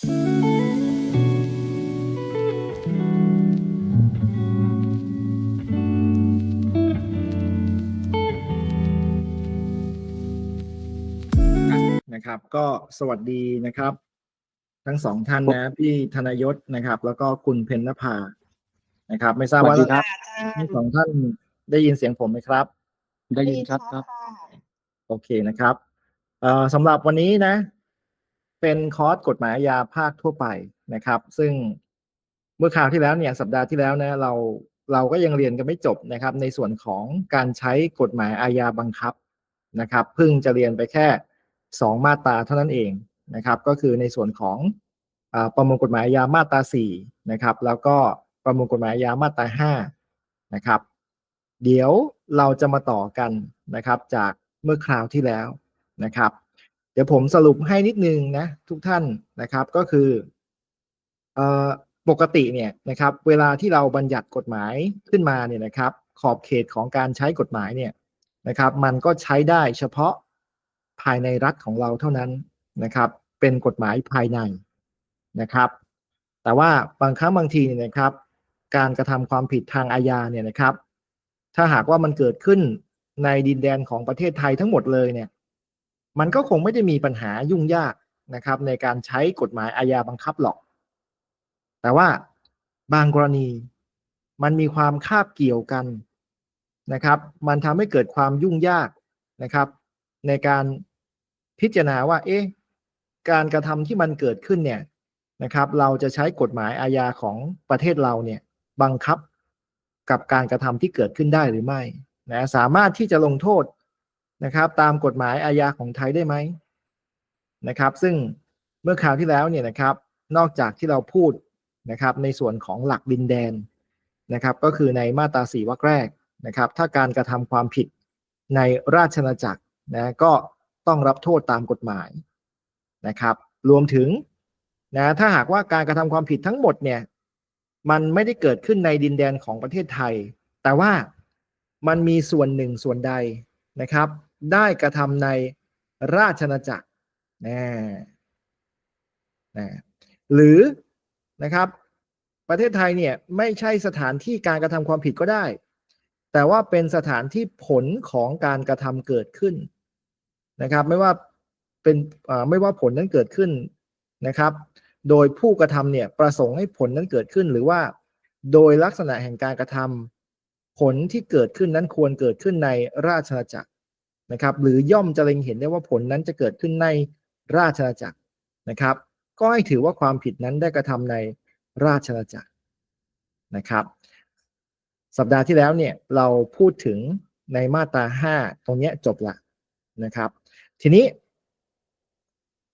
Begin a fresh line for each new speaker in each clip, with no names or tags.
นะครับก็สวัสดีนะครับ ทั้งสองท่านนะพี่ธนยศนะครับ แล้วก็คุณเพญนภานะครับ ไม่ทราบว่า
สวัสดีครับ
ทั้งสองท่านได้ยินเสียงผมไหมครับ
ได้ยินครับครับ
โอเคนะครับเอ่อสำหรับวันนี้นะ เป็นคอร์สกฎหมายอาญาภาคทั่วไปนะครับ ซึ่งเมื่อคราวที่แล้วเนี่ยสัปดาห์ที่แล้วนะเราเราก็ยังเรียนกันไม่จบนะครับ ในส่วนของการใช้กฎหมายอาญาบังคับนะครับเพิ่งจะเรียนไปแค่สองมาตราเท่านั้นเองนะครับ ก็คือในส่วนของอประมวลกฎหมายอาญามาตราสี่นะครับ แล้วก็ประมวลกฎหมายอาญามาตราห้านะครับ เดี๋ยวเราจะมาต่อกันนะครับจากเมื่อคราวที่แล้วนะครับ เดี๋ยวผมสรุปให้นิดนึงนะทุกท่านนะครับก็คืออปกติเนี่ยนะครับเวลาที่เราบัญญัติกฎหมายขึ้นมาเนี่ยนะครับขอบเขตของการใช้กฎหมายเนี่ยนะครับมันก็ใช้ได้เฉพาะภายในรัฐของเราเท่านั้นนะครับเป็นกฎหมายภายในนะครับแต่ว่าบางครั้งบางทีเนี่ยนะครับการกระทำความผิดทางอาญาเนี่ยนะครับถ้าหากว่ามันเกิดขึ้นในดินแดนของประเทศไทยทั้งหมดเลยเนี่ย มันก็คงไม่ได้มีปัญหายุ่งยากนะครับ ในการใช้กฎหมายอาญาบังคับหรอก แต่ว่าบางกรณีมันมีความคาบเกี่ยวกันนะครับ มันทำให้เกิดความยุ่งยากนะครับ ในการพิจารณาว่า เอ๊ะการกระทำที่มันเกิดขึ้นเนี่ยนะครับ เราจะใช้กฎหมายอาญาของประเทศเราเนี่ยบังคับกับการกระทำที่เกิดขึ้นได้หรือไม่นะสามารถที่จะลงโทษ นะครับ ตามกฎหมายอาญาของไทยได้ไหมนะครับ ซึ่งเมื่อคราวที่แล้วเนี่ยนะครับ นอกจากที่เราพูดนะครับ ในส่วนของหลักดินแดนนะครับ ก็คือในมาตราสี่วรรคแรกนะครับ ถ้าการกระทำความผิดในราชอาณาจักรนะก็ต้องรับโทษตามกฎหมายนะครับ รวมถึงนะถ้าหากว่าการกระทำความผิดทั้งหมดเนี่ยมันไม่ได้เกิดขึ้นในดินแดนของประเทศไทย แต่ว่ามันมีส่วนหนึ่งส่วนใดนะครับ ได้กระทำในราชอาจักรนะนะหรือนะครับ ประเทศไทยเนี่ยไม่ใช่สถานที่การกระทำความผิดก็ได้ แต่ว่าเป็นสถานที่ผลของการกระทำเกิดขึ้นนะครับ ไม่ว่าเป็นไม่ว่าผลนั้นเกิดขึ้นนะครับ โดยผู้กระทำเนี่ยประสงค์ให้ผลนั้นเกิดขึ้นหรือว่า โดยลักษณะแห่งการกระทำผลที่เกิดขึ้นนั้นควรเกิดขึ้นในราชอาณาจักร นะครับหรือย่อมจะเล็งเห็นได้ว่าผลนั้นจะเกิดขึ้นในราชอาณาจักรนะครับ ก็ให้ถือว่าความผิดนั้นได้กระทำในราชอาณาจักรนะครับ สัปดาห์ที่แล้วเนี่ยเราพูดถึงในมาตราห้าตรงเนี้ยจบละนะครับ ทีนี้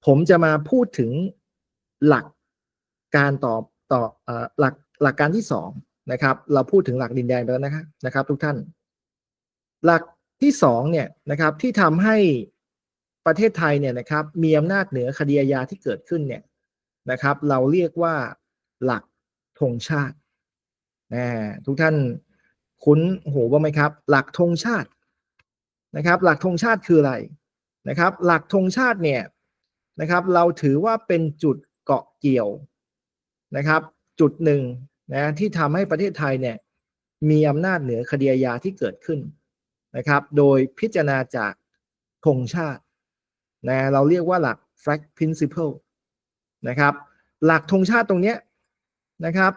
ผมจะมาพูดถึงหลักการต่อต่ออหลักหลักการที่สองนะครับ เราพูดถึงหลักดินแดนไปแล้วนะครับนะครับ ทุกท่าน หลัก ที่สองเนี่ยนะครับที่ทำให้ประเทศไทยเนี่ยนะครับมีอำนาจเหนือคดีอาญาที่เกิดขึ้นเนี่ยนะครับ เราเรียกว่าหลักธงชาตินะทุกท่านคุ้นหูบ้างไหมครับ หลักธงชาตินะครับ หลักธงชาติคืออะไรนะครับ หลักธงชาติเนี่ยนะครับ เราถือว่าเป็นจุดเกาะเกี่ยวนะครับ จุดหนึ่งนะที่ทำให้ประเทศไทยเนี่ยมีอำนาจเหนือคดีอาญาที่เกิดขึ้น นะครับ โดยพิจารณาจากธงชาตินะเราเรียกว่าหลัก flag principle นะครับ หลักธงชาติตรงเนี้ยนะครับ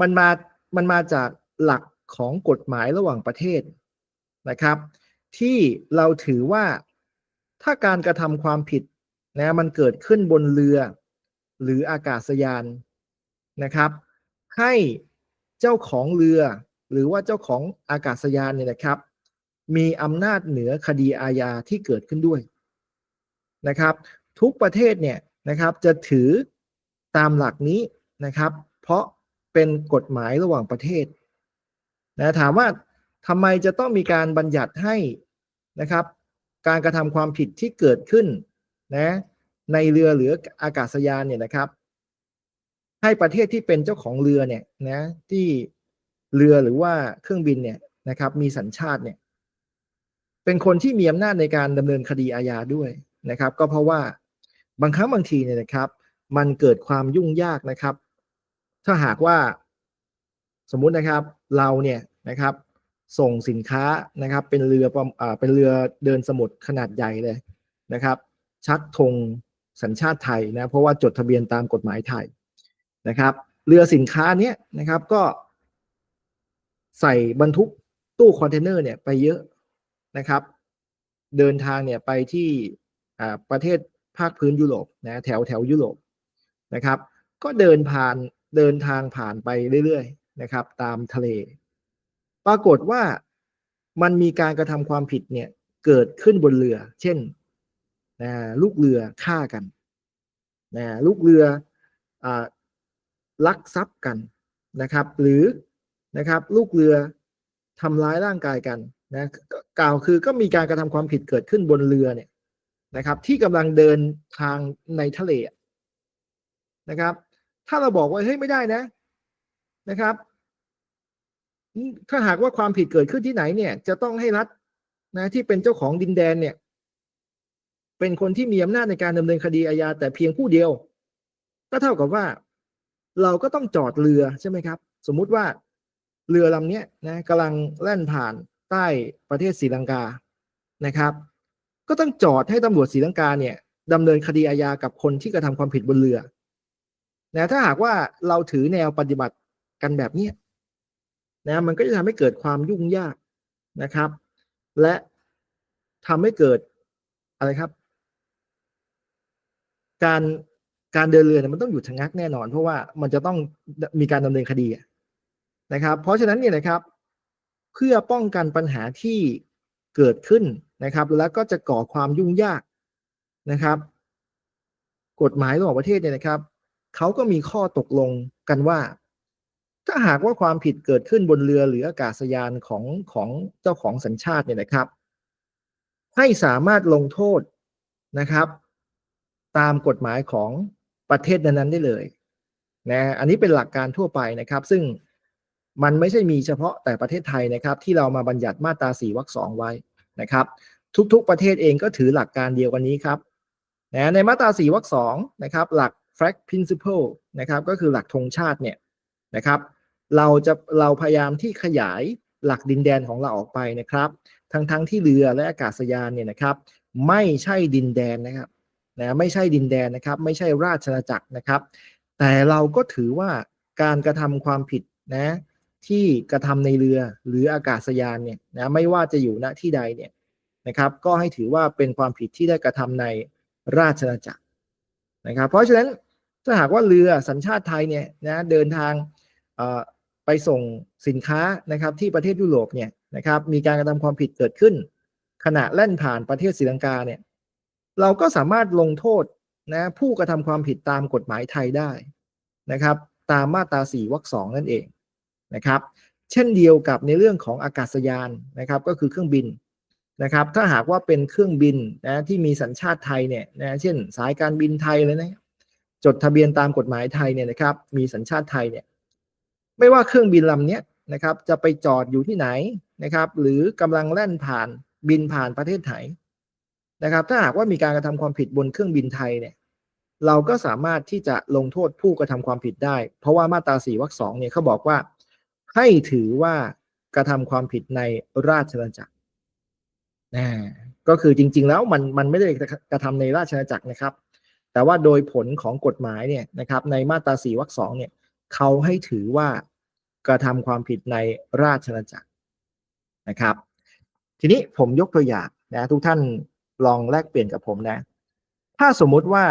มันมา มันมาจากหลักของกฎหมายระหว่างประเทศนะครับ ที่เราถือว่าถ้าการกระทำความผิดนะมันเกิดขึ้นบนเรือ หรืออากาศยานนะครับ ให้เจ้าของเรือ หรือว่าเจ้าของอากาศยานเนี่ยนะครับ มีอำนาจเหนือคดีอาญาที่เกิดขึ้นด้วยนะครับ ทุกประเทศเนี่ยนะครับจะถือตามหลักนี้นะครับ เพราะเป็นกฎหมายระหว่างประเทศนะถามว่าทำไมจะต้องมีการบัญญัติให้นะครับ การกระทำความผิดที่เกิดขึ้นนะในเรือหรืออากาศยานเนี่ยนะครับ ให้ประเทศที่เป็นเจ้าของเรือเนี่ยนะที่เรือหรือว่าเครื่องบินเนี่ยนะครับ มีสัญชาติเนี่ย เป็นคนที่มีอำนาจในการดำเนินคดีอาญาด้วยนะครับ ก็เพราะว่าบางครั้งบางทีเนี่ยนะครับ มันเกิดความยุ่งยากนะครับ ถ้าหากว่าสมมุตินะครับเราเนี่ยนะครับ ส่งสินค้านะครับ เป็นเรือเป็นเรือเดินสมุทรขนาดใหญ่เลยนะครับ ชักธงสัญชาติไทยนะเพราะว่าจดทะเบียนตามกฎหมายไทยนะครับ เรือสินค้าเนี้ยนะครับก็ใส่บรรทุกตู้คอนเทนเนอร์เนี่ยไปเยอะ นะครับ เดินทางเนี่ยไปที่ประเทศภาคพื้นยุโรปนะแถวแถวยุโรปนะครับ ก็เดินผ่านเดินทางผ่านไปเรื่อยๆนะครับ ตามทะเล ปรากฏว่ามันมีการกระทำความผิดเนี่ยเกิดขึ้นบนเรือ เช่นนะลูกเรือฆ่ากันนะลูกเรืออลักทรัพย์กันนะครับ หรือนะครับ ลูกเรือทำร้ายร่างกายกัน นะก็กล่าวคือก็มีการกระทำความผิดเกิดขึ้นบนเรือเนี่ยนะครับ ที่กำลังเดินทางในทะเลนะครับ ถ้าเราบอกว่าเฮ้ยไม่ได้นะนะครับ ถ้าหากว่าความผิดเกิดขึ้นที่ไหนเนี่ย จะต้องให้รัฐนะที่เป็นเจ้าของดินแดนเนี่ย เป็นคนที่มีอำนาจในการดำเนินคดีอาญาแต่เพียงผู้เดียว ก็เท่ากับว่า เราก็ต้องจอดเรือใช่ไหมครับ สมมุติว่าเรือลำนี้นะกำลังแล่นผ่าน ใต้ประเทศศรีลังกานะครับ ก็ต้องจอดให้ตำรวจศรีลังกาเนี่ยดำเนินคดีอาญากับคนที่กระทำความผิดบนเรือนะถ้าหากว่าเราถือแนวปฏิบัติกันแบบนี้นะมันก็จะทำให้เกิดความยุ่งยากนะครับ และทำให้เกิดอะไรครับ การการเดินเรือเนี่ยมันต้องหยุดชะงักแน่นอน เพราะว่ามันจะต้องมีการดำเนินคดีนะครับ เพราะฉะนั้นเนี่ยนะครับ เพื่อป้องกันปัญหาที่เกิดขึ้นนะครับ แล้วก็จะก่อความยุ่งยากนะครับ กฎหมายระหว่างประเทศเนี่ยนะครับเขาก็มีข้อตกลงกันว่า ถ้าหากว่าความผิดเกิดขึ้นบนเรือหรืออากาศยานของของเจ้าของสัญชาติเนี่ยนะครับ ให้สามารถลงโทษนะครับ ตามกฎหมายของประเทศนั้นๆได้เลยนะอันนี้เป็นหลักการทั่วไปนะครับ ซึ่ง มันไม่ใช่มีเฉพาะแต่ประเทศไทยนะครับ ที่เรามาบัญญัติมาตรา4วรรคสองไว้นะครับ ทุกๆประเทศเองก็ถือหลักการเดียวกันนี้ครับนะในมาตรา4วรรคสองนะครับ หลัก flag principle นะครับ ก็คือหลักธงชาติเนี่ยนะครับ เราจะเราพยายามที่ขยายหลักดินแดนของเราออกไปนะครับ ทั้งทั้งที่เรือและอากาศยานเนี่ยนะครับ ไม่ใช่ดินแดนนะครับนะไม่ใช่ดินแดนนะครับ ไม่ใช่ราชอาณาจักรนะครับ แต่เราก็ถือว่าการกระทำความผิดนะ ที่กระทำในเรือหรืออากาศยานเนี่ยนะไม่ว่าจะอยู่ณที่ใดเนี่ยนะครับ ก็ให้ถือว่าเป็นความผิดที่ได้กระทำในราชอาณาจักรนะครับ เพราะฉะนั้นถ้าหากว่าเรือสัญชาติไทยเนี่ยนะเดินทางไปส่งสินค้านะครับที่ประเทศยุโรปเนี่ยนะครับมีการกระทำความผิดเกิดขึ้น ขณะแล่นผ่านประเทศศรีลังกาเนี่ยเราก็สามารถลงโทษนะผู้กระทำความผิดตามกฎหมายไทยได้นะครับ ตามมาตรา4วรรคสองนั่นเอง นะครับ เช่นเดียวกับในเรื่องของอากาศยานนะครับ ก็คือเครื่องบินนะครับ ถ้าหากว่าเป็นเครื่องบินนะที่มีสัญชาติไทยเนี่ยนะเช่น สายการบินไทยเลยนะจดทะเบียนตามกฎหมายไทยเนี่ยนะครับ มีสัญชาติไทยเนี่ยไม่ว่าเครื่องบินลำนี้นะครับ จะไปจอดอยู่ที่ไหนนะครับ หรือกำลังแล่นผ่านบินผ่านประเทศไทยนะครับ ถ้าหากว่ามีการกระทำความผิดบนเครื่องบินไทยเนี่ยเราก็สามารถที่จะลงโทษผู้กระทำความผิดได้ เพราะว่ามาตรา4วรรคสองเนี่ยเขาบอกว่า ให้ถือว่ากระทำความผิดในราชอาณาจักรนะก็คือจริง ๆ แล้วมันมันไม่ได้กระทำในราชอาณาจักรนะครับ แต่ว่าโดยผลของกฎหมายเนี่ยนะครับในมาตรา4วรรคสองเนี่ยเขาให้ถือว่ากระทำความผิดในราชอาณาจักรนะครับ ทีนี้ผมยกตัวอย่างนะทุกท่านลองแลกเปลี่ยนกับผมนะ ถ้าสมมุติว่า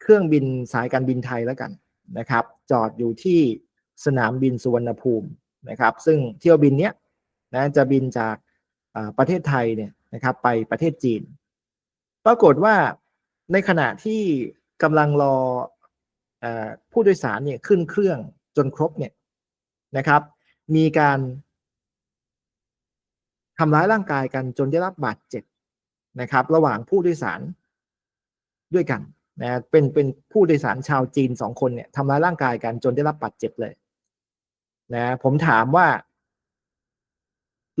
เครื่องบินสายการบินไทยแล้วกันนะครับ จอดอยู่ที่สนามบินสุวรรณภูมิ นะครับ ซึ่งเที่ยวบินเนี้ยนะจะบินจากอ่าประเทศไทยเนี่ยนะครับ ไปประเทศจีน ปรากฏว่าในขณะที่กำลังรอเออผู้โดยสารเนี่ยขึ้นเครื่องจนครบเนี่ยนะครับ มีการทำร้ายร่างกายกันจนได้รับบาดเจ็บนะครับ ระหว่างผู้โดยสารด้วยกันนะเป็นเป็นผู้โดยสารชาวจีนสองคนเนี่ยทำร้ายร่างกายกันจนได้รับบาดเจ็บเลย นะผมถามว่า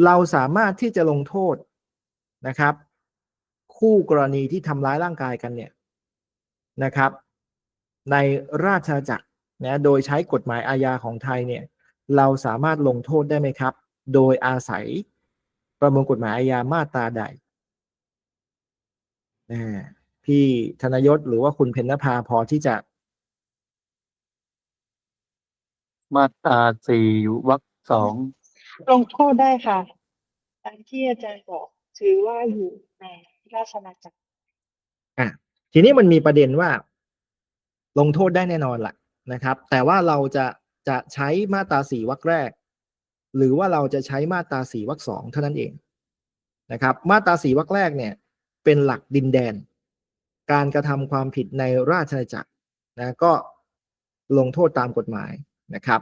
เราสามารถที่จะลงโทษนะครับ คู่กรณีที่ทำร้ายร่างกายกันเนี่ยนะครับ ในราชอาณาจักรนะโดยใช้กฎหมายอาญาของไทยเนี่ย เราสามารถลงโทษได้ไหมครับ โดยอาศัยประมวลกฎหมายอาญามาตราใดนะพี่ธนยศหรือว่าคุณเพญนภาพอที่จะ
มาตราสี่วรรคสอง
ลงโทษได้ค่ะตามที่อาจารย์บอกถือว่าอยู่ในราชอาณาจักร
อะทีนี้มันมีประเด็นว่า ลงโทษได้แน่นอนล่ะนะครับ แต่ว่าเราจะจะใช้มาตราสี่วรรคแรก หรือว่าเราจะใช้มาตราสี่วรรคสองเท่านั้นเองนะครับ มาตราสี่วรรคแรกเนี่ย เป็นหลักดินแดน การกระทำความผิดในราชอาณาจักรนะก็ลงโทษตามกฎหมาย นะครับ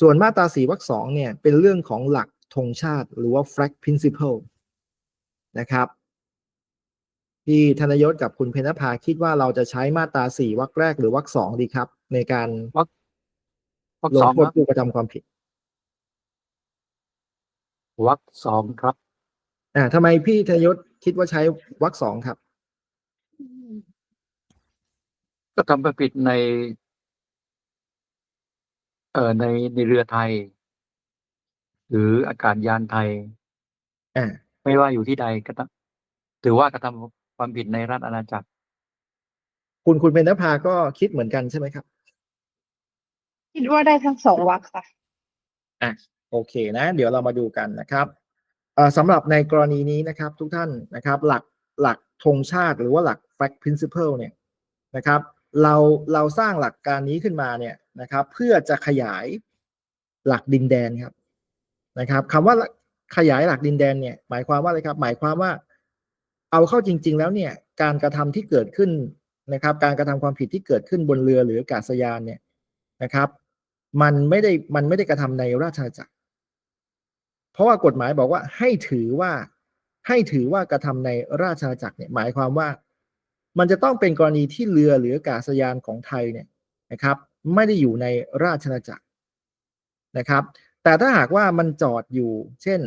ส่วนมาตราสี่วรรคสองเนี่ยเป็นเรื่องของหลักธงชาติหรือว่า flag principle นะครับพี่ธนยศกับคุณเพญนภาคิดว่าเราจะใช้มาตราสี่วรรคแรกหรือวรรคสองดีครับ ในการ
วรรควรรค
ล
ส
ง
อง
โท
ค
ษ
รับ
ผู้กระทำความผิด
วรรคสองครับ
อ่าทำไมพี่ธนยศคิดว่าใช้วรรคสองครับ
ก็ทำความผิดในเอ่อในในเรือไทย หรืออากาศยานไทย
อ่า
ไม่ว่าอยู่ที่ใดก็ต้องถือว่ากระทำความผิดในราชอาณาจักร
คุณคุณเพญนภาก็คิดเหมือนกันใช่ไหมครับ
คิดว่าได้ทั้งสองวรรคค่ะ
อะโอเคนะ เดี๋ยวเรามาดูกันนะครับเอ่อสำหรับในกรณีนี้นะครับ ทุกท่านนะครับ หลักหลักธงชาติหรือว่าหลัก fact principle เนี่ยนะครับ เราเราสร้างหลักการนี้ขึ้นมาเนี่ย นะครับ เพื่อจะขยายหลักดินแดนครับนะครับคำว่าขยายหลักดินแดนเนี่ย หมายความว่าอะไรครับ หมายความว่า เอาเข้าจริง ๆ แล้วเนี่ย การกระทำที่เกิดขึ้นนะครับ การกระทำความผิดที่เกิดขึ้นบนเรือหรืออากาศยานเนี่ยนะครับ มันไม่ได้มันไม่ได้กระทำในราชอาณาจักร เพราะว่ากฎหมายบอกว่าให้ถือว่าให้ถือว่ากระทำในราชอาณาจักรเนี่ย หมายความว่า มันจะต้องเป็นกรณีที่เรือหรืออากาศยานของไทยเนี่ยนะครับ ไม่ได้อยู่ในราชอาณาจักรนะครับ แต่ถ้าหากว่ามันจอดอยู่ เช่น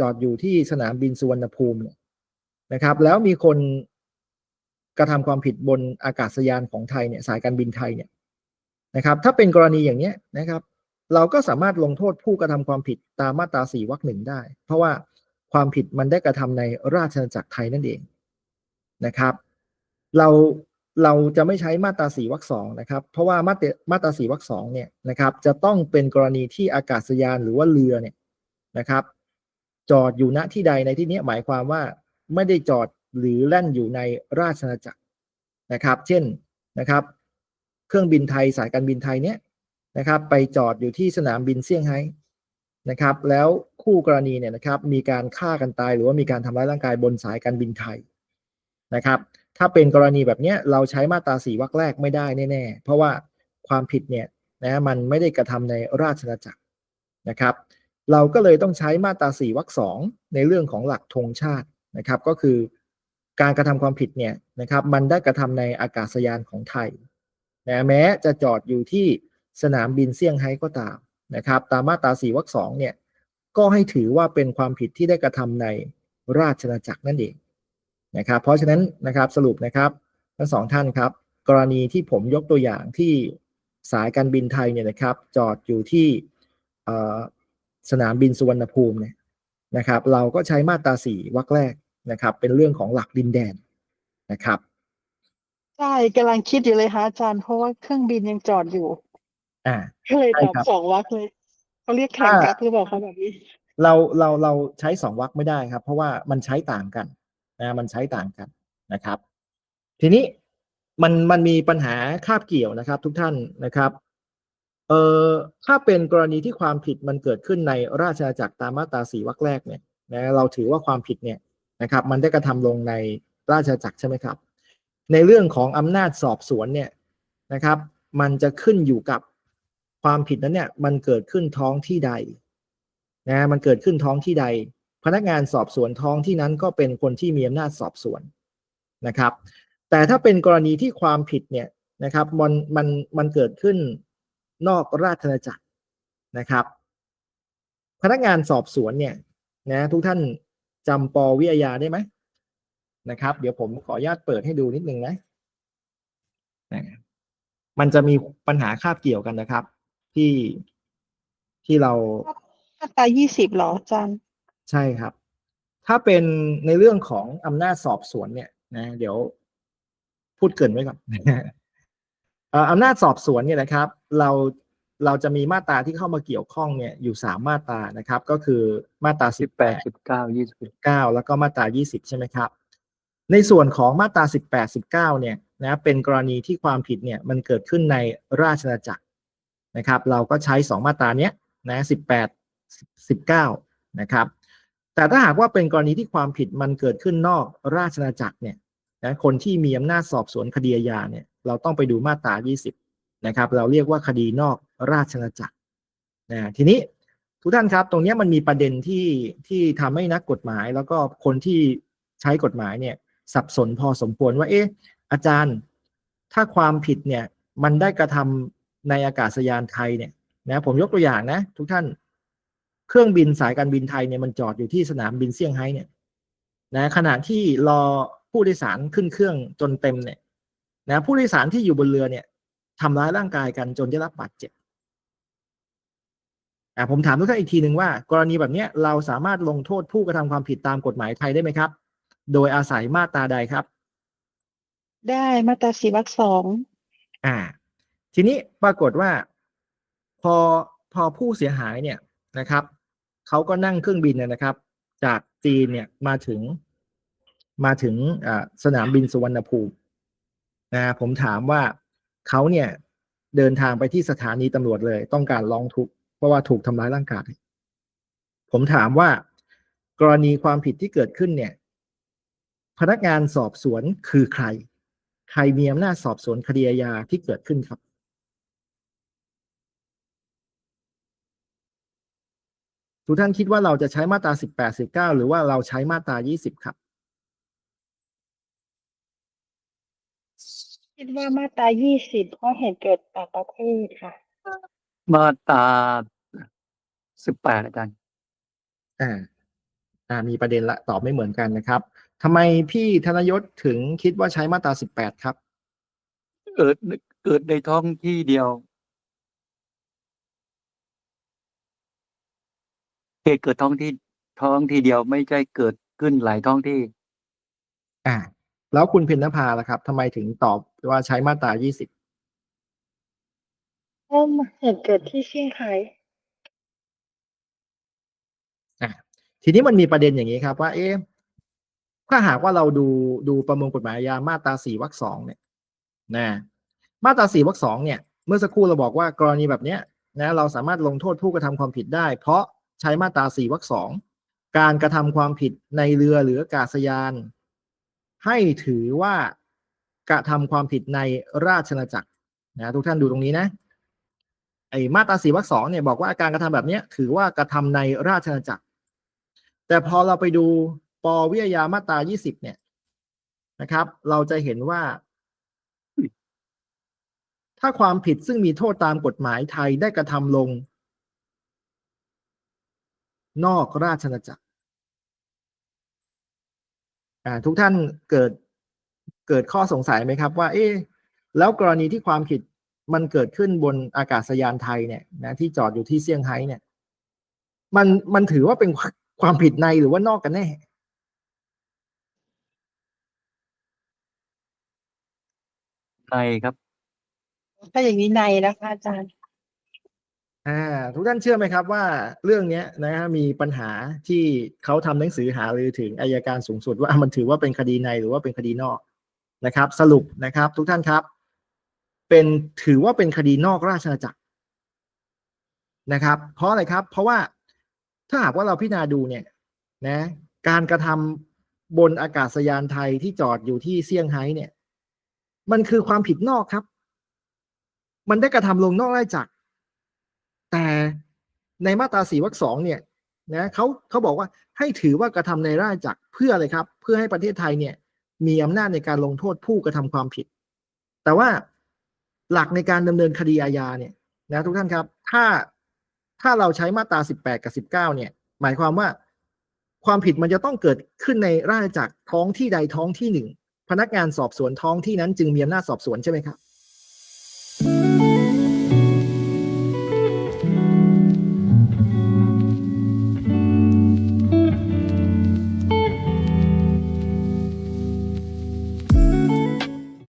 จอดอยู่ที่สนามบินสุวรรณภูมินะครับ แล้วมีคนกระทำความผิดบนอากาศยานของไทยเนี่ยสายการบินไทยเนี่ยนะครับ ถ้าเป็นกรณีอย่างเนี้ยนะครับ เราก็สามารถลงโทษผู้กระทำความผิดตามมาตราสี่วรรคหนึ่งได้ เพราะว่าความผิดมันได้กระทำในราชอาณาจักรไทยนั่นเองนะครับ เรา เราจะไม่ใช้มาตราสี่วรรคสองนะครับ เพราะว่ามาตรามาตราสี่วรรคสองเนี่ยนะครับ จะต้องเป็นกรณีที่อากาศยานหรือว่าเรือเนี่ยนะครับ จอดอยู่ณที่ใดในที่นี้หมายความว่าไม่ได้จอดหรือแล่นอยู่ในราชอาณาจักรนะครับ เช่นนะครับ เครื่องบินไทยสายการบินไทยเนี้ยนะครับ ไปจอดอยู่ที่สนามบินเซี่ยงไฮ้นะครับ แล้วคู่กรณีเนี่ยนะครับ มีการฆ่ากันตายหรือว่ามีการทำร้ายร่างกายบนสายการบินไทยนะครับ ถ้าเป็นกรณีแบบนี้เราใช้มาตราสี่วรรคแรกไม่ได้แน่ๆ เพราะว่าความผิดเนี่ยนะมันไม่ได้กระทำในราชอาณาจักรนะครับ เราก็เลยต้องใช้มาตราสี่วรรคสองในเรื่องของหลักธงชาตินะครับ ก็คือการกระทำความผิดเนี่ยนะครับ มันได้กระทำในอากาศยานของไทยนะแม้จะจอดอยู่ที่สนามบินเซี่ยงไฮ้ก็ตามนะครับ ตามมาตราสี่วรรคสองเนี่ยก็ให้ถือว่าเป็นความผิดที่ได้กระทำในราชอาณาจักรนั่นเอง นะครับ เพราะฉะนั้นนะครับสรุปนะครับทั้งสองท่านครับ กรณีที่ผมยกตัวอย่างที่สายการบินไทยเนี่ยนะครับ จอดอยู่ที่เอ่อสนามบินสุวรรณภูมิเนี่ยนะครับ เราก็ใช้มาตราสี่วรรคแรกนะครับ เป็นเรื่องของหลักดินแดนนะครับ
ใช่กำลังคิดอยู่เลยค่ะอาจารย์เพราะว่าเครื่องบินยังจอดอยู่
อ่า
ก็เลย
ใช่
ตอบ
ครับ
สองวรรคเลยเขาเรียกแข่ง
ถ้า
กักหรือเปล่าคะแบบนี้
เราเราเราใช้สองวรรคไม่ได้ครับ เพราะว่ามันใช้ต่างกัน นะมันใช้ต่างกันนะครับ ทีนี้มันมันมีปัญหาคาบเกี่ยวนะครับ ทุกท่านนะครับเอ่อถ้าเป็นกรณีที่ความผิดมันเกิดขึ้นในราชอาณาจักรตามมาตราสี่วรรคแรกเนี่ยนะเราถือว่าความผิดเนี่ยนะครับ มันได้กระทำลงในราชอาณาจักรใช่ไหมครับ ในเรื่องของอำนาจสอบสวนเนี่ยนะครับ มันจะขึ้นอยู่กับความผิดนั้นเนี่ยมันเกิดขึ้นท้องที่ใดนะมันเกิดขึ้นท้องที่ใด พนักงานสอบสวนท้องที่นั้นก็เป็นคนที่มีอำนาจสอบสวนนะครับ แต่ถ้าเป็นกรณีที่ความผิดเนี่ยนะครับมันมันมันเกิดขึ้นนอกราชอาณาจักรนะครับ พนักงานสอบสวนเนี่ยนะทุกท่านจำปวิทยาได้ไหมนะครับ เดี๋ยวผมขออนุญาตเปิดให้ดูนิดนึงนะมันจะมีปัญหาคาบเกี่ยวกันนะครับ ที่ที่เรา
มาตรายี่สิบหรอจารย์
ใช่ครับ ถ้าเป็นในเรื่องของอำนาจสอบสวนเนี่ยนะเดี๋ยวพูดเกินไว้ก่อนอำนาจสอบสวนเนี่ยนะครับ เราเราจะมีมาตราที่เข้ามาเกี่ยวข้องเนี่ยอยู่สามมาตรานะครับ ก็คือมาตราสิบแปด
สิบเก้ายี่สิบ
เก้าแล้วก็มาตรา20ใช่ไหมครับ ในส่วนของมาตรา18 19เก้าเนี่ยนะเป็นกรณีที่ความผิดเนี่ยมันเกิดขึ้นในราชอาณาจักรนะครับ เราก็ใช้2มาตราเนี้ยนะ18 19นะครับ แต่ถ้าหากว่าเป็นกรณีที่ความผิดมันเกิดขึ้นนอกราชอาณาจักรเนี่ยนะคนที่มีอำนาจสอบสวนคดีอาญาเนี่ยเราต้องไปดูมาตรา 20 นะครับ เราเรียกว่าคดีนอกราชอาณาจักรนะทีนี้ทุกท่านครับ ตรงนี้มันมีประเด็นที่ที่ทำให้นักกฎหมาย แล้วก็คนที่ใช้กฎหมายเนี่ยสับสนพอสมควรว่าเอ๊ะอาจารย์ถ้าความผิดเนี่ยมันได้กระทำในอากาศยานไทยเนี่ยนะผมยกตัวอย่างนะทุกท่าน เครื่องบินสายการบินไทยเนี่ยมันจอดอยู่ที่สนามบินเซี่ยงไฮ้เนี่ยนะขณะที่รอผู้โดยสารขึ้นเครื่องจนเต็มเนี่ยนะผู้โดยสารที่อยู่บนเรือเนี่ยทำร้ายร่างกายกันจนได้รับบาดเจ็บอ่าผมถามทุกท่านอีกทีหนึ่งว่า กรณีแบบเนี้ยเราสามารถลงโทษผู้กระทำความผิดตามกฎหมายไทยได้ไหมครับ โดยอาศัยมาตราใดครับ
ได้มาตราสี่วรรคสอง
อ่า ทีนี้ปรากฏว่า พอพอผู้เสียหายเนี่ยนะครับ เขาก็นั่งเครื่องบินเนี่ยนะครับ จากจีนเนี่ยมาถึงมาถึงสนามบินสุวรรณภูมินะผมถามว่าเขาเนี่ยเดินทางไปที่สถานีตำรวจเลย ต้องการร้องทุกข์เพราะว่าถูกทำร้ายร่างกาย ผมถามว่ากรณีความผิดที่เกิดขึ้นเนี่ย พนักงานสอบสวนคือใคร ใครมีอำนาจสอบสวนคดีอาญาที่เกิดขึ้นครับ ทุกท่านคิดว่าเราจะใช้มาตรา18 19หรือว่าเราใช้มาตรา20ครับ
คิดว่ามาตรายี่สิบเพราะเหตุเกิดต่างประเทศค่ะ
มาตราสิบแปดอาจารย์
อ่า อ่า มีประเด็นละตอบไม่เหมือนกันนะครับทำไมพี่ธนยศถึงคิดว่าใช้มาตรา18ครับ
เกิดเกิดในท้องที่เดียว เหตุเกิดท้องที่ ท้องที่เดียวไม่ใช่เกิดขึ้นหลายท้องที่
อ่า แล้วคุณเพ็ญนภาล่ะครับทำไมถึงตอบว่าใช้มาตรา 20
เพราะเหตุเกิดที่เซี่ยงไฮ้
อะทีนี้มันมีประเด็นอย่างนี้ครับว่า เอ๊ะถ้าหากว่าเราดูดูประมวลกฎหมายอาญามาตราสี่วรรคสองเนี่ยนะมาตราสี่วรรคสองเนี่ย เมื่อสักครู่เราบอกว่ากรณีแบบเนี้ยนะเราสามารถลงโทษผู้กระทำความผิดได้ เพราะ ใช้มาตราสี่วรรคสองการกระทำความผิดในเรือหรืออากาศยาน ให้ถือว่ากระทำความผิดในราชอาจักรนะทุกท่านดูตรงนี้นะไอมาตราสี่วรรคสองเนี่ยบอกว่าการกระทำแบบเนี้ยถือว่ากระทำในราชอาณาจักร แต่พอเราไปดูปวิทยามาตรายี่สิบเนี่ยนะครับ เราจะเห็นว่า ถ้าความผิดซึ่งมีโทษตามกฎหมายไทยได้กระทำลง นอกราชอาณาจักรอ่าทุกท่านเกิดเกิดข้อสงสัยไหมครับว่า เอ๊ะแล้วกรณีที่ความผิดมันเกิดขึ้นบนอากาศยานไทยเนี่ยนะที่จอดอยู่ที่เซี่ยงไฮ้เนี่ย มันมันถือว่าเป็นความผิดในหรือว่านอกกันแน่
ในครับ
ถ้าอย่างนี้ในนะคะอาจารย์
อ่าทุกท่านเชื่อไหมครับว่าเรื่องนี้นะฮะมีปัญหาที่เขาทำหนังสือหารือถึงอายการสูงสุดว่ามันถือว่าเป็นคดีในหรือว่าเป็นคดีนอกนะครับ สรุปนะครับ ทุกท่านครับ เป็นถือว่าเป็นคดีนอกราชอาณาจักรนะครับ เพราะอะไรครับ เพราะว่าถ้าหากว่าเราพิจารณาดูเนี่ยนะการกระทำบนอากาศยานไทยที่จอดอยู่ที่เซี่ยงไฮ้เนี่ย มันคือความผิดนอกครับ มันได้กระทำลงนอกราชอาณาจักร ในมาตราสี่วรรคสองเนี่ยนะเขาเขาบอกว่าให้ถือว่ากระทำในราชอาณาจักรเพื่ออะไรครับ เพื่อให้ประเทศไทยเนี่ยมีอำนาจในการลงโทษผู้กระทำความผิด แต่ว่าหลักในการดำเนินคดีอาญาเนี่ยนะทุกท่านครับถ้าถ้าเราใช้มาตราสิบแปดกับสิบเก้าเนี่ย หมายความว่าความผิดมันจะต้องเกิดขึ้นในราชอาณาจักรท้องที่ใดท้องที่หนึ่ง พนักงานสอบสวนท้องที่นั้นจึงมีอำนาจสอบสวนใช่ไหมครับ